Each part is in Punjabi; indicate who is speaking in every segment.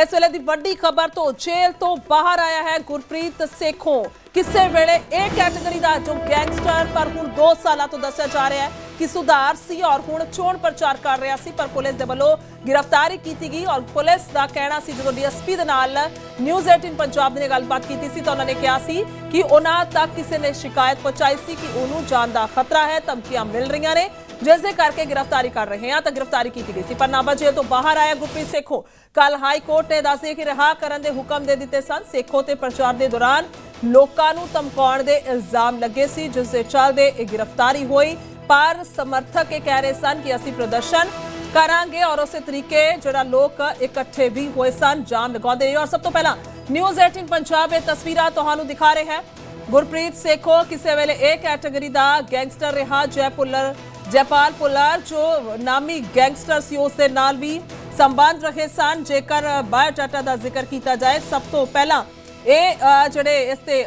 Speaker 1: ਇਸ ਵੇਲੇ ਦੀ ਵੱਡੀ ਖਬਰ ਤੋਂ ਜੇਲ੍ਹ ਤੋਂ ਬਾਹਰ ਆਇਆ ਹੈ ਗੁਰਪ੍ਰੀਤ ਸੇਖੋਂ। ਕਿਸੇ ਵੇਲੇ ਇਹ ਕੈਟਾਗਰੀ ਦਾ ਜੋ ਗੈਂਗਸਟਰ ਪਰ ਹੁਣ 2 ਸਾਲਾਂ ਤੋਂ ਦੱਸਿਆ ਜਾ ਰਿਹਾ ਹੈ ਕਿ ਸੁਧਾਰ ਸੀ ਔਰ ਹੁਣ ਚੋਣ ਪ੍ਰਚਾਰ ਕਰ ਰਿਹਾ ਸੀ, ਪਰ ਪੁਲਿਸ ਦੇ ਵੱਲੋਂ ਗ੍ਰਿਫਤਾਰੀ ਕੀਤੀ ਗਈ ਔਰ ਪੁਲਿਸ ਦਾ ਕਹਿਣਾ ਸੀ, ਜਦੋਂ ਡੀਐਸਪੀ ਦੇ ਨਾਲ ਨਿਊਜ਼ 18 ਪੰਜਾਬ ਨੇ ਗੱਲਬਾਤ ਕੀਤੀ ਸੀ ਤਾਂ ਉਹਨਾਂ ਨੇ ਕਿਹਾ ਸੀ ਕਿ ਉਹਨਾਂ ਤੱਕ ਕਿਸੇ ਨੇ ਸ਼ਿਕਾਇਤ ਪਹੁੰਚਾਈ ਸੀ ਕਿ ਉਹਨੂੰ ਜਾਨ ਦਾ ਖਤਰਾ ਹੈ, ਧਮਕੀਆਂ ਮਿਲ ਰਹੀਆਂ ਨੇ। ਜਿਸ ਦੇ ਕਰਕੇ ਗ੍ਰਿਫਤਾਰੀ ਕਰ ਰਹੇ ਹਾਂ ਤਾਂ ਗ੍ਰਿਫਤਾਰੀ ਕੀਤੀ ਗਈ ਸੀ। ਪਰ ਨਾਭਾ ਜੇਲ੍ਹ ਤੋਂ ਬਾਹਰ ਆਇਆ ਗੁਰਪ੍ਰੀਤ ਸੇਖੋਂ। ਕੱਲ ਹਾਈ ਕੋਰਟ ਨੇ ਦੱਸਿਆ ਕਿ ਰਿਹਾ ਕਰਨ ਦੇ ਹੁਕਮ ਦੇ ਦਿੱਤੇ ਸਨ। ਸੇਖੋਂ ਤੇ ਪ੍ਰਚਾਰ ਦੇ ਦੌਰਾਨ ਲੋਕਾਂ ਨੂੰ ਧਮਕਾਉਣ ਦੇ ਇਲਜ਼ਾਮ ਲੱਗੇ ਸੀ, ਜਿਸ ਦੇ ਚੱਲਦੇ ਇਹ ਗ੍ਰਿਫਤਾਰੀ ਹੋਈ। ਪਰ ਸਮਰਥਕ ਇਹ ਕਹਿ ਰਹੇ ਸਨ ਕਿ ਅਸੀਂ ਪ੍ਰਦਰਸ਼ਨ ਕਰਾਂਗੇ ਔਰ ਉਸੇ ਤਰੀਕੇ ਜਿਹੜਾ ਲੋਕ ਇਕੱਠੇ ਵੀ ਹੋਏ ਸਨ ਜਾਮ ਲਗਾਉਂਦੇ ਰਹੇ। ਔਰ ਸਭ ਤੋਂ ਪਹਿਲਾਂ ਨਿਊਜ਼ 18 ਪੰਜਾਬ ਇਹ ਤਸਵੀਰਾਂ ਤੁਹਾਨੂੰ ਦਿਖਾ ਰਹੇ ਹੈ। ਗੁਰਪ੍ਰੀਤ ਸੇਖੋ ਕਿਸੇ ਵੇਲੇ ਇਹ ਕੈਟਾਗਰੀ ਦਾ ਗੈਂਗਸਟਰ ਰਿਹਾ ਜੈ ਪੁੱਲਰ ਜੈਪਾਲ ਪੁੱਲਰ ਜੋ ਨਾਮੀ ਗੈਂਗਸਟਰ ਸੀ, ਉਸ ਦੇ ਨਾਲ ਵੀ ਸੰਬੰਧ ਰਹੇ ਸਨ। ਜੇਕਰ ਬਾਇਓਡਾਟਾ ਦਾ ਜ਼ਿਕਰ ਕੀਤਾ ਜਾਏ, ਸਭ ਤੋਂ ਪਹਿਲਾਂ ਇਹ ਜਿਹੜੇ ਇਸ ਤੇ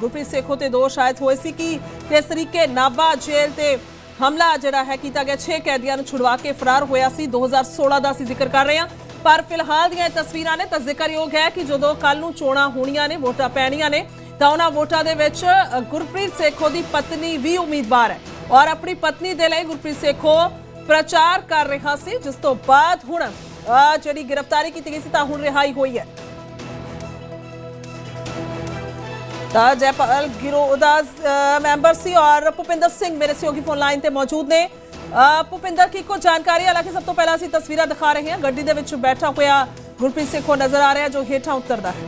Speaker 1: ਗੁਰਪ੍ਰੀਤ ਸੇਖੋ ਤੇ ਦੋਸ਼ ਆਇਤ ਹੋਏ ਸੀ ਕਿ ਕਿਸ ਤਰੀਕੇ ਨਾਭਾ ਜੇਲ੍ਹ ਤੇ ਹਮਲਾ ਜਿਹੜਾ ਹੈ ਕੀਤਾ ਗਿਆ 6 ਕੈਦੀਆਂ ਨੂੰ ਛੁਡਵਾ ਕੇ ਫਰਾਰ ਹੋਇਆ ਸੀ। 2016 ਦਾ ਅਸੀਂ ਜ਼ਿਕਰ ਕਰ ਰਹੇ ਹਾਂ। ਪਰ ਫਿਲਹਾਲ ਦੀਆਂ ਇਹ ਤਸਵੀਰਾਂ ਨੇ ਤਾਂ ਜ਼ਿਕਰਯੋਗ ਹੈ ਕਿ ਜਦੋਂ ਕੱਲ ਨੂੰ ਚੋਣਾਂ ਹੋਣੀਆਂ ਨੇ, ਵੋਟਾਂ ਪੈਣੀਆਂ ਨੇ, ਤਾਂ ਉਹਨਾਂ ਵੋਟਾਂ ਦੇ ਵਿੱਚ ਗੁਰਪ੍ਰੀਤ ਸੇਖੋ ਦੀ ਪਤਨੀ ਵੀ ਉਮੀਦਵਾਰ ਹੈ। ਔਰ ਆਪਣੀ ਪਤਨੀ ਦੇ ਲਈ ਗੁਰਪ੍ਰੀਤ ਸੇਖੋ ਪ੍ਰਚਾਰ ਕਰ ਰਿਹਾ ਸੀ, ਜਿਸ ਤੋਂ ਬਾਅਦ ਹੁਣ ਜਿਹੜੀ ਗ੍ਰਿਫਤਾਰੀ ਕੀਤੀ ਗਈ ਸੀ, ਤਾਂ ਹੁਣ ਰਿਹਾਈ ਹੋਈ ਹੈ। ਤਾਂ ਜੈਪਾਲ ਗਿਰੋਹ ਦਾ ਮੈਂਬਰ ਸੀ ਔਰ ਭੁਪਿੰਦਰ ਸਿੰਘ ਮੇਰੇ ਸਹਿਯੋਗੀ ਫੋਨ ਲਾਈਨ ਤੇ ਮੌਜੂਦ ਨੇ। ਭੁਪਿੰਦਰ, ਕੀ ਕੋ ਜਾਣਕਾਰੀ? ਹਾਲਾਂਕਿ ਸਭ ਤੋਂ ਪਹਿਲਾਂ ਅਸੀਂ ਤਸਵੀਰਾਂ ਦਿਖਾ ਰਹੇ ਹਾਂ। ਗੱਡੀ ਦੇ ਵਿੱਚ ਬੈਠਾ ਹੋਇਆ ਗੁਰਪ੍ਰੀਤ ਸਿੰਘ ਨਜ਼ਰ ਆ ਰਿਹਾ, ਜੋ ਹੇਠਾਂ ਉਤਰਦਾ ਹੈ।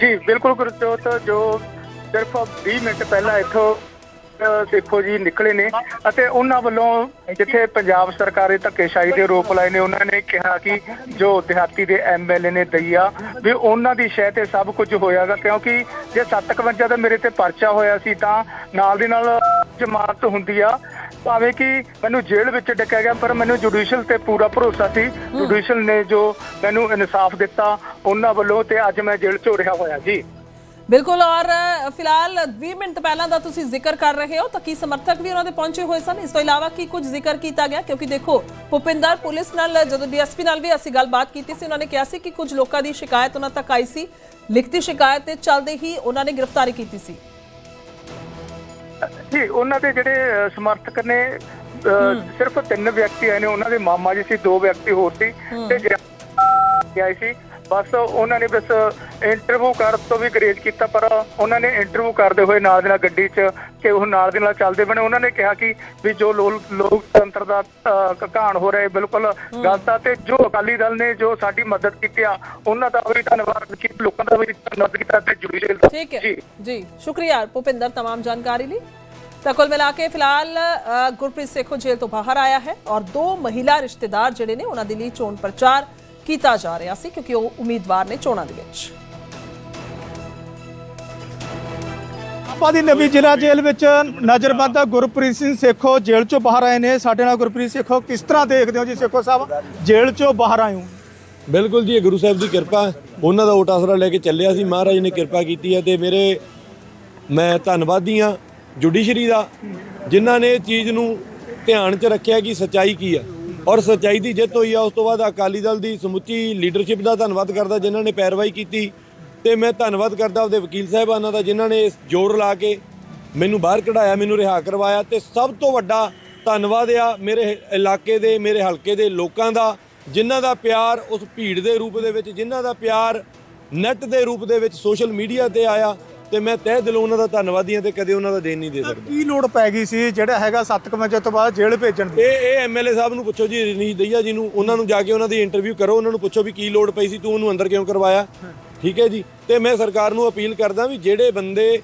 Speaker 2: ਜੀ, ਬਿਲਕੁਲ ਗੁਰਜੋਤ, ਜੋ ਸਿਰਫ 20 ਮਿੰਟ ਪਹਿਲਾਂ ਇੱਥੋਂ ਦੇਖੋ ਜੀ ਨਿਕਲੇ ਨੇ ਅਤੇ ਉਹਨਾਂ ਵੱਲੋਂ ਜਿੱਥੇ ਪੰਜਾਬ ਸਰਕਾਰ ਧੱਕੇਸ਼ਾਹੀ ਦੇ ਆਰੋਪ ਲਾਏ ਨੇ ਉਹਨਾਂ ਨੇ ਕਿਹਾ ਕਿ ਜੋ ਦਿਹਾਤੀ ਦੇ ਐਮਐਲਏ ਨੇ ਦਈਆ ਵੀ ਉਹਨਾਂ ਦੀ ਸ਼ਹਿ ਤੇ ਸਭ ਕੁਝ ਹੋਇਆਗਾ ਕਿਉਂਕਿ ਜੇ 751 ਦਾ ਮੇਰੇ ਤੇ ਪਰਚਾ ਹੋਇਆ ਸੀ ਤਾਂ ਨਾਲ ਦੀ ਨਾਲ ਜ਼ਮਾਨਤ ਹੁੰਦੀ ਆ। ਭਾਵੇਂ ਕਿ ਮੈਨੂੰ ਜੇਲ੍ਹ ਵਿੱਚ ਡੱਕਿਆ ਗਿਆ ਪਰ ਮੈਨੂੰ ਜੁਡੀਸ਼ੀਅਲ ਤੇ ਪੂਰਾ ਭਰੋਸਾ ਸੀ। ਜੁਡੀਸ਼ੀਅਲ ਨੇ ਜੋ ਮੈਨੂੰ ਇਨਸਾਫ ਦਿੱਤਾ ਉਹਨਾਂ ਵੱਲੋਂ ਤੇ ਅੱਜ ਮੈਂ ਜੇਲ੍ਹ 'ਚੋਂ ਰਿਹਾ ਹੋਇਆ ਜੀ।
Speaker 1: ਬਿਲਕੁਲ ਔਰ ਫਿਲਹਾਲ 20 ਮਿੰਟ ਪਹਿਲਾਂ ਦਾ ਤੁਸੀਂ ਜ਼ਿਕਰ ਕਰ ਰਹੇ ਹੋ ਤਾਂ ਕੀ ਸਮਰਥਕ ਵੀ ਉਹਨਾਂ ਦੇ ਪਹੁੰਚੇ ਹੋਏ ਸਨ? ਇਸ ਤੋਂ ਇਲਾਵਾ ਕੀ ਕੁਝ ਜ਼ਿਕਰ ਕੀਤਾ ਗਿਆ? ਕਿਉਂਕਿ ਦੇਖੋ ਭੁਪਿੰਦਰ ਪੁਲਿਸ ਨਾਲ ਜਦੋਂ ਡੀਐਸਪੀ ਨਾਲ ਵੀ ਅਸੀਂ ਗੱਲਬਾਤ ਕੀਤੀ ਸੀ ਉਹਨਾਂ ਨੇ ਕਿਹਾ ਸੀ ਕਿ ਕੁਝ ਲੋਕਾਂ ਦੀ ਸ਼ਿਕਾਇਤ ਉਹਨਾਂ ਤੱਕ ਆਈ ਸੀ। ਲਿਖਤੀ ਸ਼ਿਕਾਇਤ ਤੇ ਚੱਲਦੇ ਹੀ ਉਹਨਾਂ ਨੇ ਗ੍ਰਿਫਤਾਰੀ ਕੀਤੀ ਸੀ।
Speaker 2: ਜੀ ਉਹਨਾਂ ਦੇ ਜਿਹੜੇ ਸਮਰਥਕ ਨੇ ਸਿਰਫ ਤਿੰਨ ਵਿਅਕਤੀ ਆਏ ਨੇ ਉਹਨਾਂ ਦੇ ਮਾਮਾ ਜੀ ਸੀ ਦੋ ਵਿਅਕਤੀ ਹੋਰ ਸੀ ਤੇ ਆਏ ਸੀ। ਬਸ ਉਹਨਾਂ ਨੇ ਬਸ ਇੰਟਰਵਿਊ ਕਰਨ ਤੋਂ ਵੀ ਗਰੇਜ ਕੀਤਾ ਪਰ ਉਹਨਾਂ ਨੇ ਇੰਟਰਵਿਊ ਕਰਦੇ ਹੋਏ ਨਾਲ ਦੇ ਨਾਲ ਗੱਡੀ 'ਚ ਕਿ ਉਹ ਨਾਲ ਦੇ ਨਾਲ ਚੱਲਦੇ ਬਣੇ ਉਹਨਾਂ ਨੇ ਕਿਹਾ ਕਿ ਵੀ ਜੋ ਲੋ- ਲੋਕਤੰਤਰ ਦਾ ਅ, ਘਾਣ ਹੋ ਰਿਹਾ ਹੈ ਬਿਲਕੁਲ ਗਲਤ ਆ ਤੇ ਜੋ ਅਕਾਲੀ ਦਲ ਨੇ ਜੋ ਸਾਡੀ ਮਦਦ ਕੀਤੀ ਆ ਉਹਨਾਂ ਦਾ ਵੀ ਧੰਨਵਾਦ ਕਿ ਲੋਕਾਂ ਦਾ ਵੀ ਧੰਨਵਾਦ ਕੀਤਾ ਤੇ ਜੁਡੀਸ਼ੀਅਲ ਦਾ
Speaker 1: ਠੀਕ ਹੈ
Speaker 2: ਜੀ
Speaker 1: ਜੀ ਸ਼ੁਕਰੀਆ ਭੁਪਿੰਦਰ तमाम ਜਾਣਕਾਰੀ ਲਈ ਤਾਂ ਕੁੱਲ ਮਿਲਾ ਕੇ ਫਿਲਹਾਲ ਅ, ਗੁਰਪ੍ਰੀਤ ਸੇਖੋ ਜੇਲ੍ਹ ਤੋਂ ਬਾਹਰ ਆਇਆ ਹੈ ਔਰ ਦੋ ਮਹਿਲਾ ਰਿਸ਼ਤੇਦਾਰ ਜਿਹੜੇ ਨੇ ਉਹਨਾਂ ਦੇ ਲਈ ਚੋਣ ਪ੍ਰਚਾਰ ਕੀਤਾ ਜਾ ਰਿਹਾ ਸੀ ਕਿਉਂਕਿ ਉਹ ਉਮੀਦਵਾਰ ਨੇ ਚੋਣਾਂ ਦੇ ਵਿੱਚ।
Speaker 3: ਆਪਾਂ ਦੀ ਨਵੀਂ ਜ਼ਿਲ੍ਹਾ ਜੇਲ੍ਹ ਵਿੱਚ ਨਜ਼ਰਬੰਦ ਗੁਰਪ੍ਰੀਤ ਸਿੰਘ ਸੇਖੋ ਜੇਲ੍ਹ ਚੋਂ ਬਾਹਰ ਆਏ ਨੇ। ਸਾਡੇ ਨਾਲ ਗੁਰਪ੍ਰੀਤ ਸੇਖੋ ਕਿਸ ਤਰ੍ਹਾਂ ਦੇਖਦੇ ਹੋ ਜੀ ਸੇਖੋ ਸਾਹਿਬ? ਜੇਲ੍ਹ ਚੋਂ ਬਾਹਰ ਆਏ ਹੋ।
Speaker 4: ਬਿਲਕੁਲ ਜੀ ਇਹ ਗੁਰੂ ਸਾਹਿਬ ਦੀ ਕਿਰਪਾ। ਹੈ। ਉਹਨਾਂ ਦਾ ਓਟ ਆਸਰਾ ਲੈ ਕੇ ਚੱਲਿਆ ਸੀ। ਮਹਾਰਾਜ ਨੇ ਕਿਰਪਾ ਕੀਤੀ ਹੈ ਤੇ ਮੇਰੇ ਮੈਂ ਧੰਨਵਾਦੀ ਹਾਂ ਜੁਡੀਸ਼ਰੀ ਦਾ ਜਿਨ੍ਹਾਂ ਨੇ ਇਹ ਚੀਜ਼ ਨੂੰ ਧਿਆਨ 'ਚ ਰੱਖਿਆ ਕਿ ਸੱਚਾਈ ਕੀ ਹੈ। ਔਰ ਸੱਚਾਈ ਦੀ ਜਿੱਤ ਹੋਈ ਆ, ਉਸ ਤੋਂ ਬਾਅਦ ਅਕਾਲੀ ਦਲ ਦੀ ਸਮੁੱਚੀ ਲੀਡਰਸ਼ਿਪ ਦਾ ਧੰਨਵਾਦ ਕਰਦਾ ਜਿਨ੍ਹਾਂ ਨੇ ਪੈਰਵਾਈ ਕੀਤੀ ਤੇ ਮੈਂ ਧੰਨਵਾਦ ਕਰਦਾ ਉਹਦੇ ਵਕੀਲ ਸਾਹਿਬਾਨਾਂ ਦਾ ਜਿਨ੍ਹਾਂ ਨੇ ਜ਼ੋਰ ਲਾ ਕੇ ਮੈਨੂੰ ਬਾਹਰ ਕਢਾਇਆ, ਮੈਨੂੰ ਰਿਹਾ ਕਰਵਾਇਆ ਤੇ ਸਭ ਤੋਂ ਵੱਡਾ ਧੰਨਵਾਦ ਆ ਮੇਰੇ ਇਲਾਕੇ ਦੇ, ਮੇਰੇ ਹਲਕੇ ਦੇ ਲੋਕਾਂ ਦਾ, ਜਿਨ੍ਹਾਂ ਦਾ ਪਿਆਰ ਉਸ ਭੀੜ ਦੇ ਰੂਪ ਦੇ ਵਿੱਚ, ਜਿਨ੍ਹਾਂ ਦਾ ਪਿਆਰ ਨੈਟ ਦੇ ਰੂਪ ਦੇ ਵਿੱਚ ਸੋਸ਼ਲ ਮੀਡੀਆ ਤੇ ਆਇਆ। ਤੇ ਮੈਂ ਤਹਿ ਦਿਲੋਂ ਉਹਨਾਂ ਦਾ ਧੰਨਵਾਦੀ ਹਾਂ ਤੇ ਕਦੇ ਉਹਨਾਂ ਦਾ ਦੇਣ ਨਹੀਂ ਦੇ ਸਕਦਾ।
Speaker 3: ਕੀ ਲੋੜ ਪੈ ਗਈ ਸੀ ਜਿਹੜਾ ਹੈਗਾ 7 ਵਜੇ ਤੋਂ ਬਾਅਦ ਜੇਲ੍ਹ ਭੇਜਣ ਦੀ?
Speaker 4: ਇਹ ਇਹ ਐਮਐਲਏ ਸਾਹਿਬ ਨੂੰ ਪੁੱਛੋ ਜੀ ਰਣੀਸ਼ ਦਈਆ ਜੀ ਨੂੰ ਉਹਨਾਂ ਨੂੰ ਜਾ ਕੇ ਉਹਨਾਂ ਦੀ ਇੰਟਰਵਿਊ ਕਰੋ ਉਹਨਾਂ ਨੂੰ ਪੁੱਛੋ ਵੀ ਕੀ ਲੋੜ ਪਈ ਸੀ ਤੂੰ ਉਹਨੂੰ ਅੰਦਰ ਕਿਉਂ ਕਰਵਾਇਆ? ਠੀਕ ਹੈ ਜੀ? ਤੇ ਮੈਂ ਸਰਕਾਰ ਨੂੰ ਅਪੀਲ ਕਰਦਾ ਵੀ ਜਿਹੜੇ ਬੰਦੇ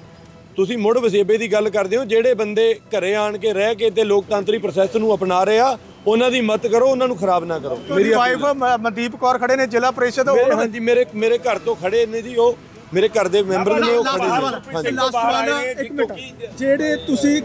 Speaker 4: ਤੁਸੀਂ ਮੁੜ ਵਸੇਬੇ ਦੀ ਗੱਲ ਕਰਦੇ ਹੋ ਜਿਹੜੇ ਬੰਦੇ ਘਰੇ ਆਣ ਕੇ ਰਹਿ ਕੇ ਤੇ ਲੋਕਤੰਤਰੀ ਪ੍ਰੋਸੈਸ ਨੂੰ ਅਪਣਾ ਰਹੇ ਆ ਉਹਨਾਂ ਦੀ ਮਦਦ ਕਰੋ ਉਹਨਾਂ ਨੂੰ ਖਰਾਬ ਨਾ ਕਰੋ।
Speaker 3: ਮੇਰੀ ਵਾਈਫ ਮਨਦੀਪ ਕੌਰ ਖੜੇ ਨੇ ਜ਼ਿਲ੍ਹਾ ਪ੍ਰੀਸ਼ਦ
Speaker 4: ਹਾਂਜੀ ਮੇਰੇ ਮੇਰੇ ਘਰ ਤੋਂ ਖੜੇ ਨੇ ਜੀ ਉਹ ਮੇਰੇ ਘਰ ਦੇ ਮੈਂਬਰ ਨੇ ਉਹ ਖੜੇ ਨੇ ਹਾਂਜੀ
Speaker 3: ਲਾਸਟ ਸਵਾਲ ਇੱਕ ਮਿੰਟ ਜਿਹੜੇ ਤੁਸੀਂ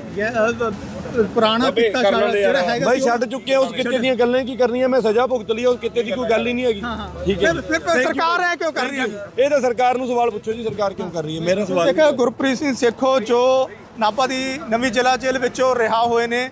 Speaker 3: ਪੁਰਾਣਾ ਪਿੱਤਾ ਜਿਹੜਾ ਹੈਗਾ ਉਹ-
Speaker 4: ਛੱਡ ਚੁੱਕੇ ਆ ਉਸ ਕਿਤੇ ਦੀਆਂ ਗੱਲਾਂ ਕੀ ਕਰਨੀਆਂ ਮੈਂ ਸਜ਼ਾ ਭੁਗਤ ਲਈ ਉਸ ਕਿਤੇ ਦੀ ਕੋਈ ਗੱਲ ਹੀ ਨਹੀਂ ਹੈਗੀ ਠੀਕ ਹੈ
Speaker 3: ਫਿਰ ਸਰਕਾਰ ਐ ਕਿਉਂ ਕਰ ਰਹੀ ਹੈ
Speaker 4: ਇਹ ਤਾਂ ਸਰਕਾਰ ਨੂੰ ਸਵਾਲ ਪੁੱਛੋ ਜੀ ਸਰਕਾਰ ਕਿਉਂ ਕਰ ਰਹੀ ਹੈ ਮੇਰਾ ਸਵਾਲ
Speaker 3: ਇੱਕ ਗੁਰਪ੍ਰੀਤ ਸਿੰਘ ਸੇਖੋ ਜੋ ਨਾਭਾ ਦੀ ਨਵੀਂ ਜ਼ਿਲ੍ਹਾ ਜੇਲ੍ਹ ਵਿੱਚੋਂ ਰਿਹਾ ਹੋਏ ਨੇ